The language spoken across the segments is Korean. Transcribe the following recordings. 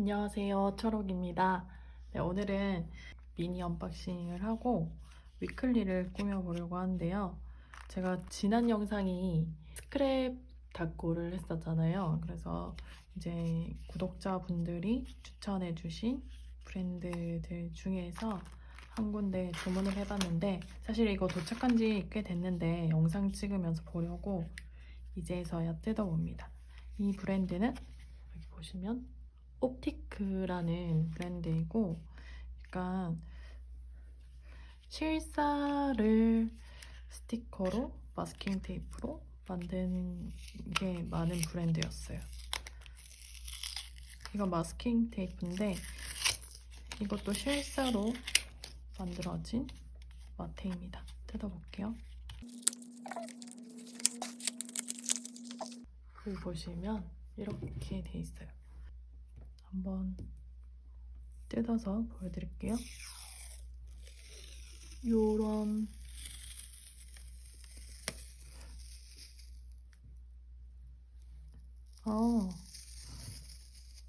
안녕하세요. 초록입니다. 네, 오늘은 미니 언박싱을 하고 위클리를 꾸며보려고 하는데요. 제가 지난 영상이 스크랩 닦고를 했었잖아요. 그래서 이제 구독자분들이 추천해주신 브랜드들 중에서 한 군데 주문을 해봤는데 사실 이거 도착한 지 꽤 됐는데 영상 찍으면서 보려고 이제서야 뜯어봅니다. 이 브랜드는 여기 보시면 옵티크라는 브랜드이고 약간 실사를 스티커로 마스킹 테이프로 만든 게 많은 브랜드였어요. 이거 마스킹 테이프인데 이것도 실사로 만들어진 마테입니다. 뜯어볼게요. 여기 보시면 이렇게 돼 있어요. 한번 뜯어서 보여드릴게요. 요런 아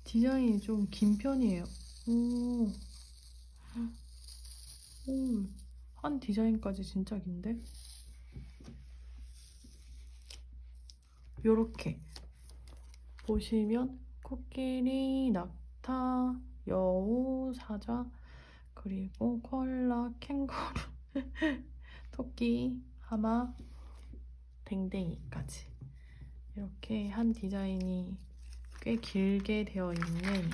디자인이 좀 긴 편이에요. 오, 오, 한 디자인까지 진짜 긴데? 요렇게 보시면 코끼리, 낙타, 여우, 사자, 그리고 코알라, 캥거루, 토끼, 하마, 댕댕이까지 이렇게 한 디자인이 꽤 길게 되어 있는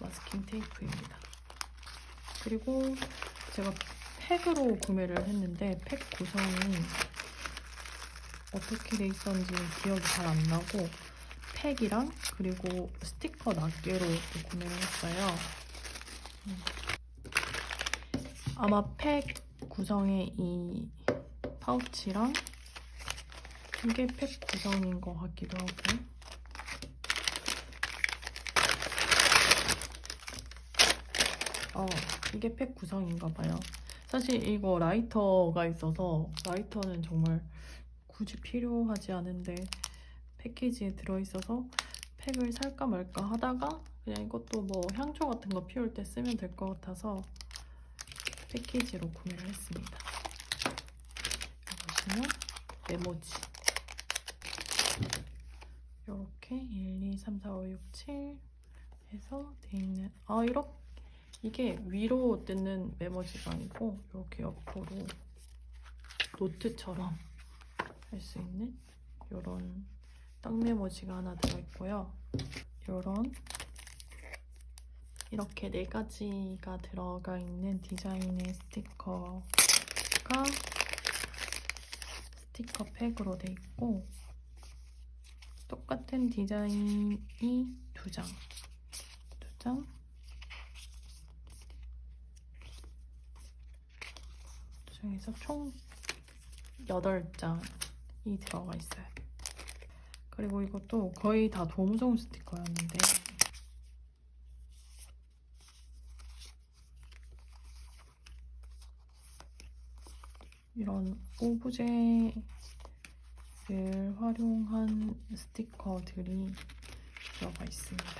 마스킹 테이프입니다. 그리고 제가 팩으로 구매를 했는데 팩 구성이 어떻게 돼 있었는지 기억이 잘 안 나고 팩이랑 그리고 스티커 낱개로 또 구매를 했어요. 음. 아마 팩 구성의 이 파우치랑 이게 팩 구성인 것 같기도 하고 어, 이게 팩 구성인가 봐요. 사실 이거 라이터가 있어서 라이터는 정말 굳이 필요하지 않은데 패키지에 들어있어서 팩을 살까 말까 하다가 그냥 이것도 뭐 향초 같은 거 피울 때 쓰면 될 것 같아서 패키지로 구매를 했습니다. 보시면 메모지 이렇게 1, 2, 3, 4, 5, 6, 7 해서 돼 있는 아 이렇게 이게 위로 뜯는 메모지가 아니고 이렇게 옆으로 노트처럼 할 수 있는 이런 떡 메모지가 하나 들어있고요. 이런 이렇게 네 가지가 들어가 있는 디자인의 스티커가 스티커 팩으로 돼 있고 똑같은 디자인이 두 장, 두 장, 두 장에서 총 8장이 들어가 있어요. 그리고 이것도 거의 다 도무송 스티커였는데 이런 오브제를 활용한 스티커들이 들어가 있습니다.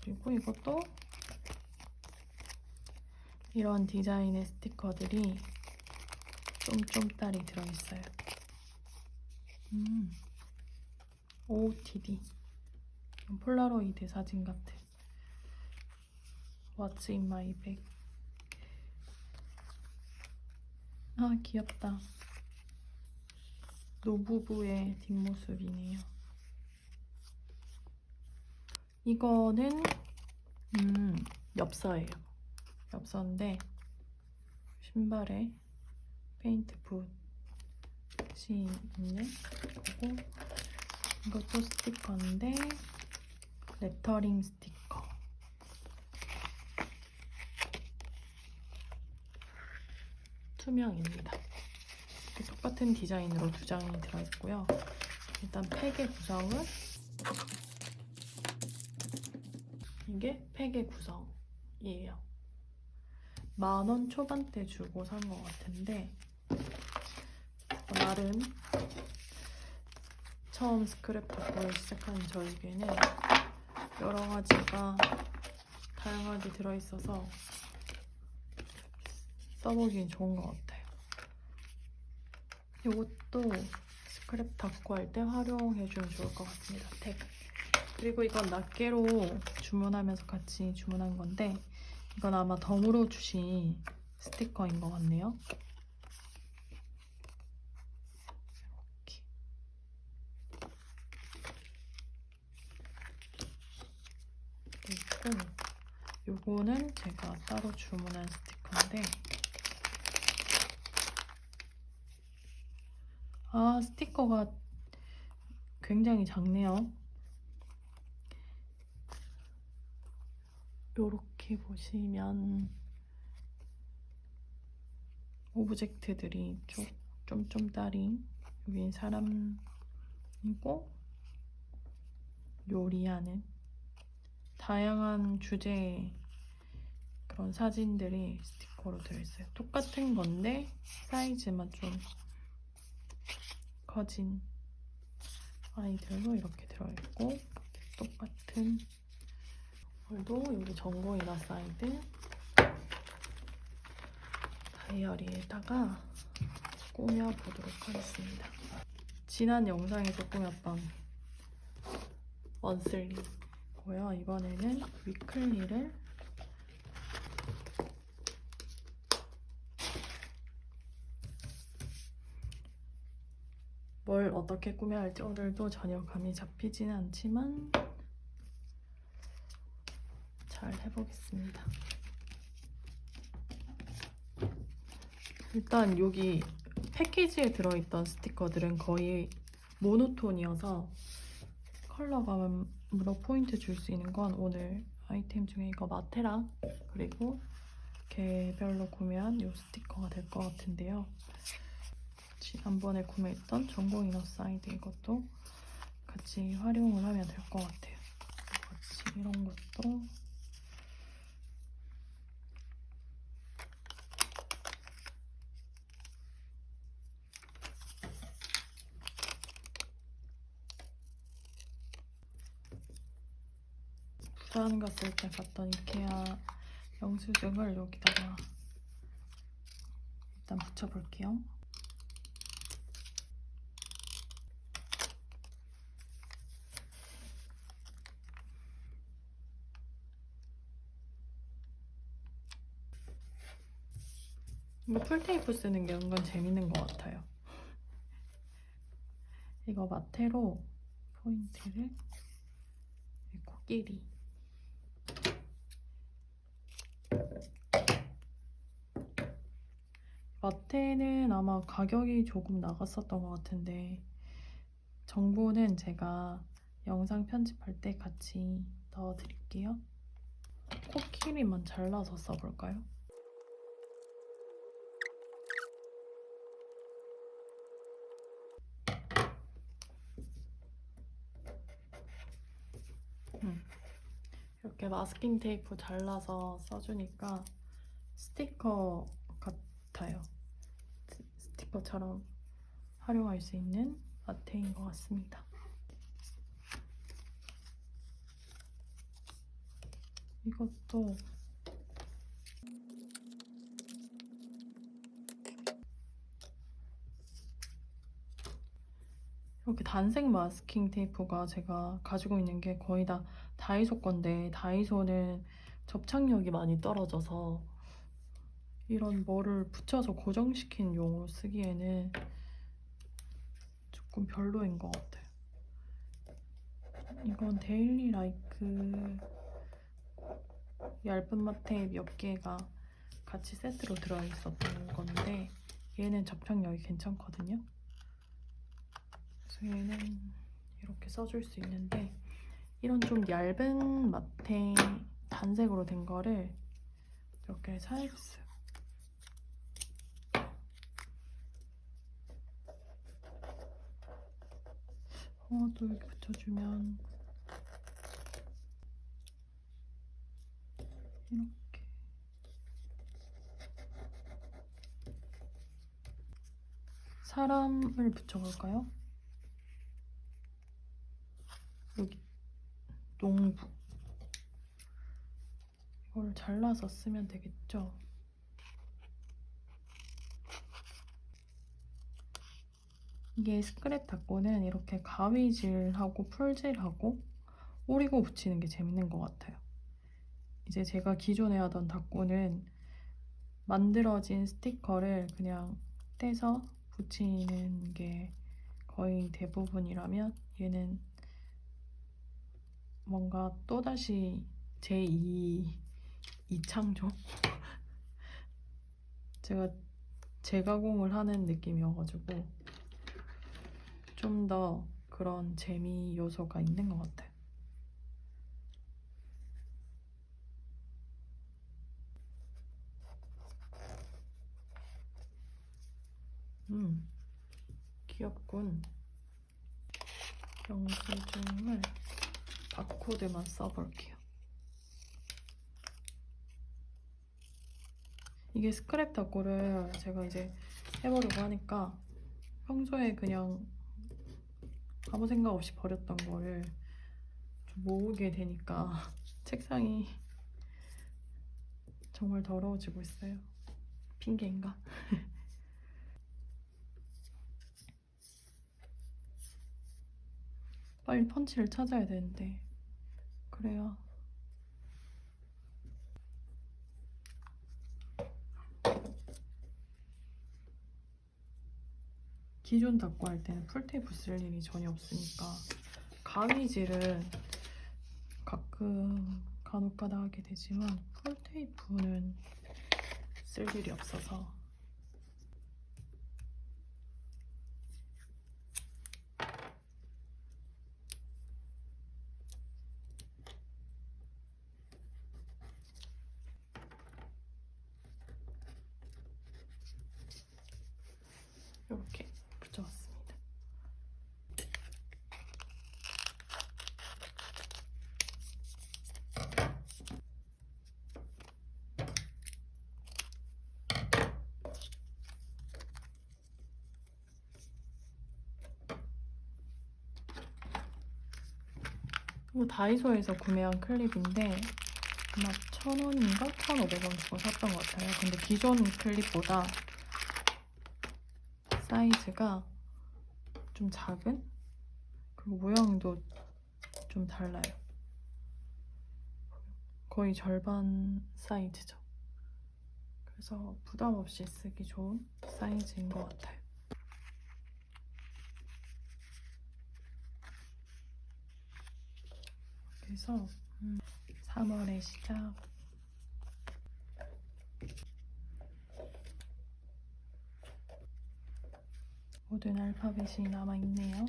그리고 이것도 이런 디자인의 스티커들이 쫌쫌따리 들어있어요. 음. OOTD. 폴라로이드 사진 같은. What's in my bag? 아, 귀엽다. 노부부의 뒷모습이네요. 이거는, 음, 엽서예요. 엽서인데, 신발에 페인트 붓 이 있는 거고, 이것도 스티커인데, 레터링 스티커. 투명입니다. 똑같은 디자인으로 두 장이 들어있고요. 일단 팩의 구성은 이게 팩의 구성이에요. 만 원 초반대 주고 산 것 같은데 나름 처음 스크랩북을 시작한 저에게는 여러 가지가 다양하게 들어있어서 써보기 좋은 것 같아요. 이것도 스크랩 닦고 할 때 활용해주면 좋을 것 같습니다. 탭. 그리고 이건 낱개로 주문하면서 같이 주문한 건데 이건 아마 덤으로 주신 스티커인 것 같네요. 이렇게. 있고 요거는 제가 따로 주문한 스티커인데. 아 스티커가 굉장히 작네요. 요렇게 보시면 오브젝트들이 좀 쫌쫌따리 여긴 사람이고 요리하는 다양한 주제의 그런 사진들이 스티커로 들어있어요. 똑같은 건데 사이즈만 좀 커진 아이들로 이렇게 들어있고 똑같은 걸도 여기 전공이나 사이드 다이어리에다가 꾸며보도록 하겠습니다. 지난 영상에서 꾸몄던 원슬리 고요. 이번에는 위클리를 뭘 어떻게 꾸며야 할지 오늘도 전혀 감이 잡히지는 않지만 잘 해보겠습니다. 일단 여기 패키지에 들어있던 스티커들은 거의 모노톤이어서 컬러감으로 포인트 줄 수 있는 건 오늘 아이템 중에 이거 마테랑 그리고 개별로 구매한 이 스티커가 될 것 같은데요. 지난번에 구매했던 전공 이너 사이드 이것도 같이 활용을 하면 될 것 같아요. 같이 이런 것도 부산 갔을 때 갔던 이케아 영수증을 여기다가 일단 붙여볼게요. 이거 풀테이프 쓰는 게 은근 재밌는 것 같아요. 이거 마테로 포인트를 이 코끼리 마테는 아마 가격이 조금 나갔었던 것 같은데 정보는 제가 영상 편집할 때 같이 넣어드릴게요. 코끼리만 잘라서 써볼까요? 음. 이렇게 마스킹 테이프 잘라서 써주니까 스티커 같아요. 스- 스티커처럼 활용할 수 있는 마테인 것 같습니다. 이것도 이렇게 단색 마스킹 테이프가 제가 가지고 있는 게 거의 다 다이소 건데 다이소는 접착력이 많이 떨어져서 이런 뭐를 붙여서 고정시킨 용으로 쓰기에는 조금 별로인 것 같아요. 이건 데일리 라이크 얇은 마테 몇 개가 같이 세트로 들어있었던 건데 얘는 접착력이 괜찮거든요. 그래서 얘는 이렇게 써줄 수 있는데 이런 좀 얇은 마테 단색으로 된 거를 이렇게 사야겠어요. 어, 또 여기 붙여주면 이렇게 사람을 붙여볼까요? 여기 농부 이걸 잘라서 쓰면 되겠죠? 이게 스크랩 닦고는 이렇게 가위질하고 풀질하고 오리고 붙이는 게 재밌는 것 같아요. 이제 제가 기존에 하던 닦고는 만들어진 스티커를 그냥 떼서 붙이는 게 거의 대부분이라면 얘는 뭔가 또다시 제2 이창조? 제가 재가공을 하는 느낌이어가지고 좀 더 그런 재미 요소가 있는 것 같아요. 음, 귀엽군. 영수증을 바코드만 써볼게요. 이게 스크랩 닦고를 제가 이제 해보려고 하니까 평소에 그냥 아무 생각 없이 버렸던 거를 좀 모으게 되니까 책상이 정말 더러워지고 있어요. 핑계인가? 빨리 펀치를 찾아야 되는데 그래야 기존 닦고 할 때는 풀테이프 쓸 일이 전혀 없으니까 가위질은 가끔 간혹가다 하게 되지만 풀테이프는 쓸 일이 없어서 이렇게 붙여왔습니다. 이거 다이소에서 구매한 클립인데 아마 1,000원인가 1,500원 주고 샀던 것 같아요. 근데 기존 클립보다 사이즈가 좀 작은? 그리고 모양도 좀 달라요. 거의 절반 사이즈죠. 그래서 부담 없이 쓰기 좋은 사이즈인 것 같아요. 음, 3월의 시작. 모든 알파벳이 남아있네요.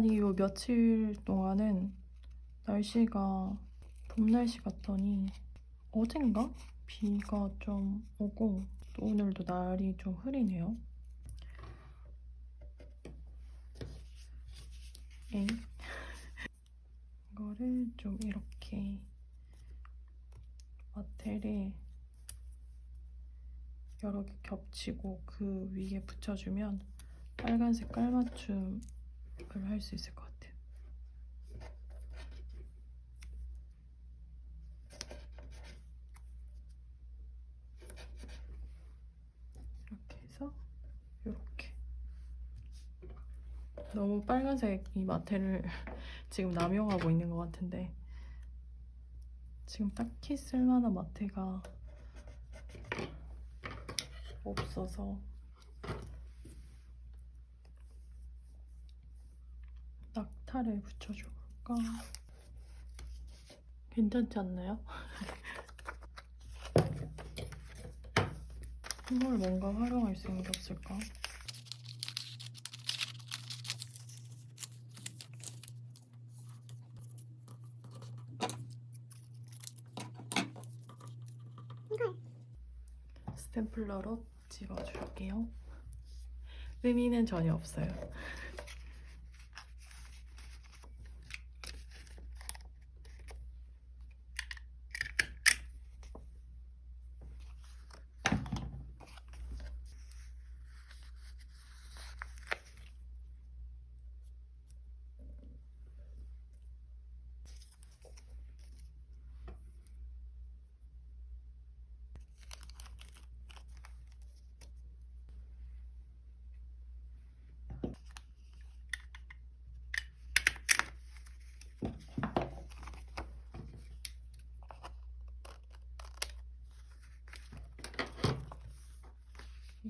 아니, 요 며칠 동안은 날씨가 봄 날씨 같더니 어젠가 비가 좀 오고 또 오늘도 날이 좀 흐리네요. 에이. 이거를 좀 이렇게 마테를 여러 개 겹치고 그 위에 붙여주면 빨간 색 깔 맞춤 을할수 있을 것 같아요. 이렇게 해서 이렇게 너무 빨간색 이 마테를 지금 남용하고 있는 것 같은데 지금 딱히 쓸만한 마테가 없어서 낙타를 붙여줄까? 괜찮지 않나요? 이걸 뭔가 활용할 게 없을까? 스탬플러로 집어줄게요. 의미는 전혀 없어요.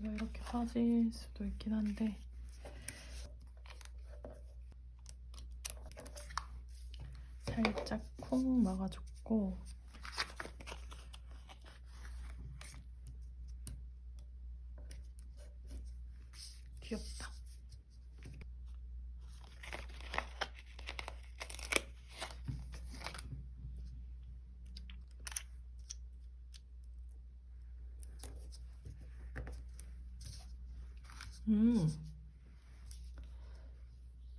이거 이렇게 빠질 수도 있긴 한데 살짝 콩 막아줬고 귀엽다. 음,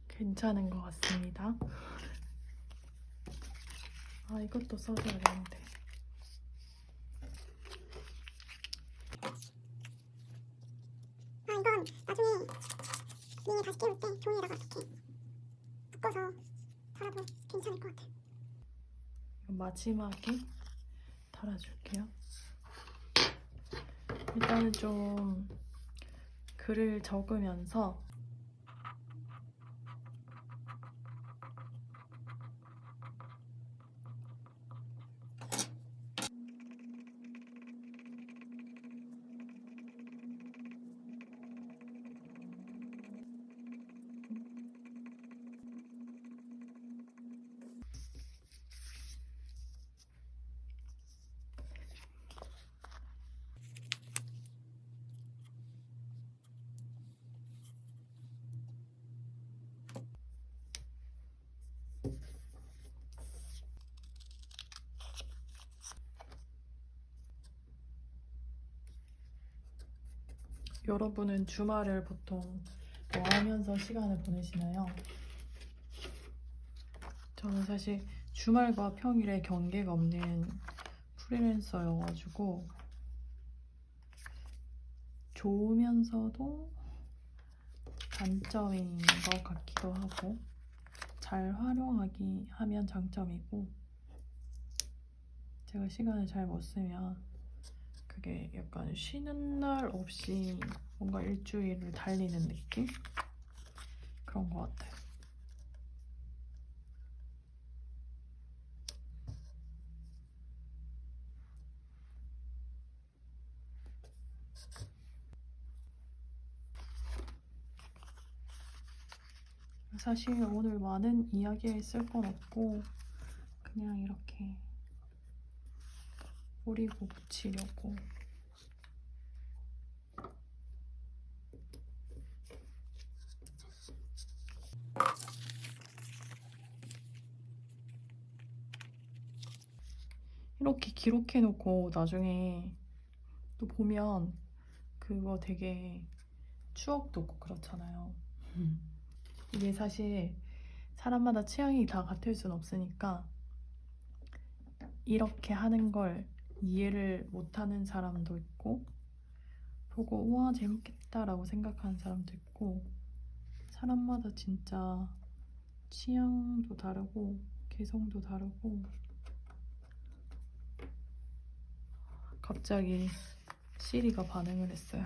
괜찮은 것 같습니다. 아, 이것도 써줘야 되는데. 아 이건 나중에 링을 다시 깨울 때 종이에다가 이렇게 묶어서 달아도 괜찮을 것 같아. 이거 마지막에 달아줄게요. 일단은 좀 글을 적으면서 여러분은 주말을 보통 뭐 하면서 시간을 보내시나요? 저는 사실 주말과 평일에 경계가 없는 프리랜서여가지고 좋으면서도 단점인 것 같기도 하고 잘 활용하기 하면 장점이고 제가 시간을 잘 못 쓰면 그게 약간 쉬는 날 없이 뭔가 일주일을 달리는 느낌? 그런 것 같아요. 사실 오늘 많은 이야기를 쓸건 없고 그냥 이렇게 뿌리고 붙이려고 이렇게 기록해 놓고 나중에 또 보면 그거 되게 추억 돋고 그렇잖아요. 이게 사실 사람마다 취향이 다 같을 순 없으니까 이렇게 하는 걸 이해를 못하는 사람도 있고 보고 우와 재밌겠다라고 생각하는 사람도 있고 사람마다 진짜 취향도 다르고 개성도 다르고 갑자기 시리가 반응을 했어요.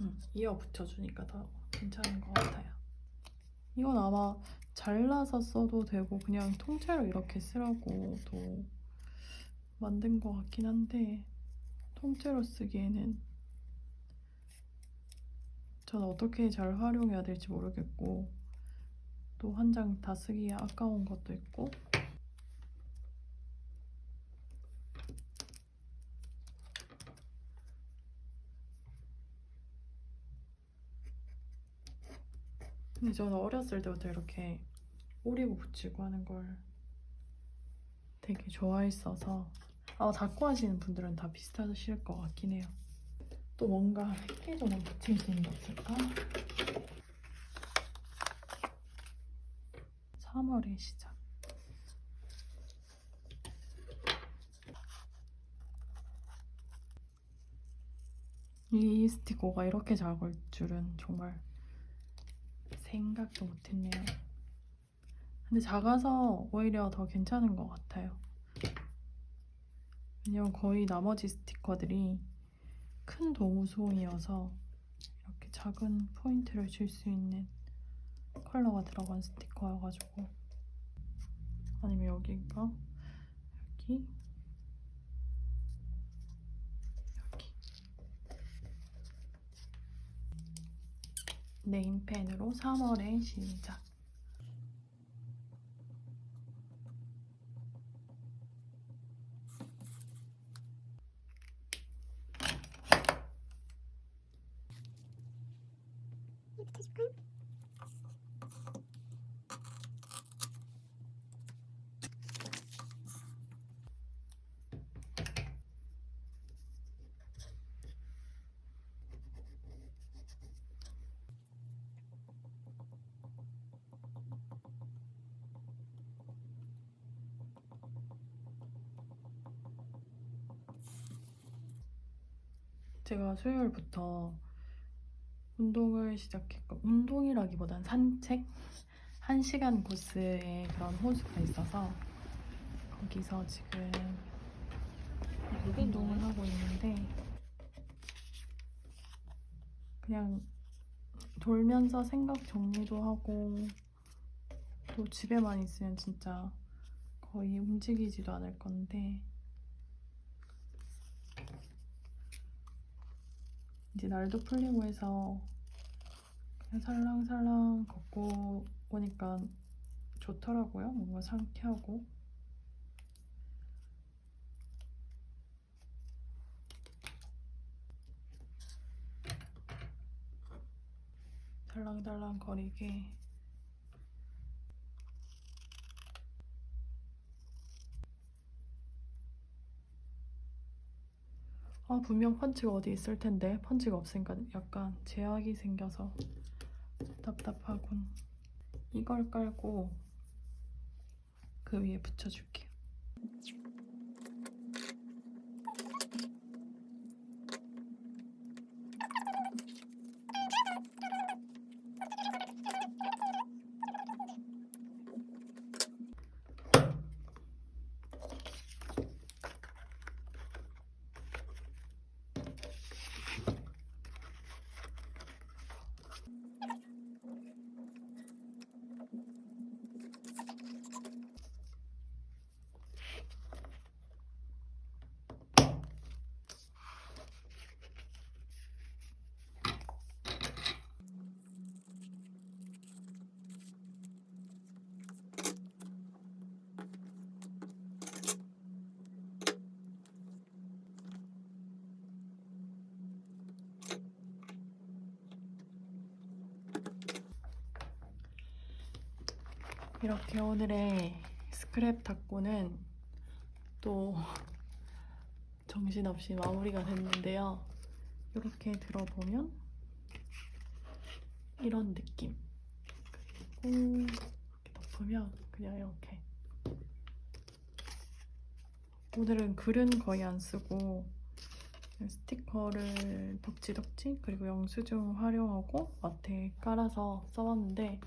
음, 이어 붙여주니까 더 괜찮은 것 같아요. 이건 아마 잘라서 써도 되고 그냥 통째로 이렇게 쓰라고도 만든 것 같긴 한데 통째로 쓰기에는 저는 어떻게 잘 활용해야 될지 모르겠고 또 한 장 다 쓰기에 아까운 것도 있고 근데 저는 어렸을 때부터 이렇게 오리고 붙이고 하는 걸 되게 좋아했어서 아마 닦고 하시는 분들은 다 비슷하실 것 같긴 해요. 또 뭔가 획기적으로 붙일 수 있는 게 없을까? 3월의 시작. 이 스티커가 이렇게 잘걸 줄은 정말 생각도 못했네요. 근데 작아서 오히려 더 괜찮은 것 같아요. 왜냐면 거의 나머지 스티커들이 큰 도무송이어서 이렇게 작은 포인트를 줄 수 있는 컬러가 들어간 스티커여가지고 아니면 여기가 여기 여기 네임펜으로 3월의 시작 제가 수요일부터 운동을 시작했고 운동이라기보단 산책? 한 시간 코스에 그런 호수가 있어서 거기서 지금 운동을 하고 있는데 그냥 돌면서 생각 정리도 하고 또 집에만 있으면 진짜 거의 움직이지도 않을 건데 이제 날도 풀리고 해서 그냥 살랑살랑 걷고 오니까 좋더라고요. 뭔가 상쾌하고. 달랑달랑 거리게 아 분명 펀치가 어디 있을 텐데. 펀치가 없으니까 약간 제약이 생겨서 답답하군. 이걸 깔고 그 위에 붙여줄게요 이렇게 오늘의 스크랩 탁구는 또 정신없이 마무리가 됐는데요. 이렇게 들어보면 이런 느낌. 그리고 이렇게 덮으면 그냥 이렇게. 오늘은 글은 거의 안 쓰고 스티커를 덕지덕지 그리고 영수증 활용하고 마트에 깔아서 써봤는데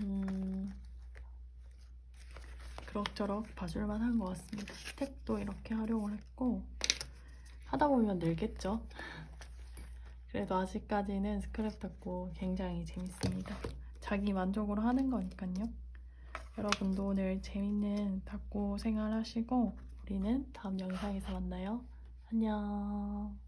음, 그럭저럭 봐줄만 한 것 같습니다. 스택도 이렇게 활용을 했고 하다 보면 늘겠죠. 그래도 아직까지는 스크랩 닦고 굉장히 재밌습니다. 자기 만족으로 하는 거니까요. 여러분도 오늘 재밌는 닦고 생활 하시고 우리는 다음 영상에서 만나요. 안녕.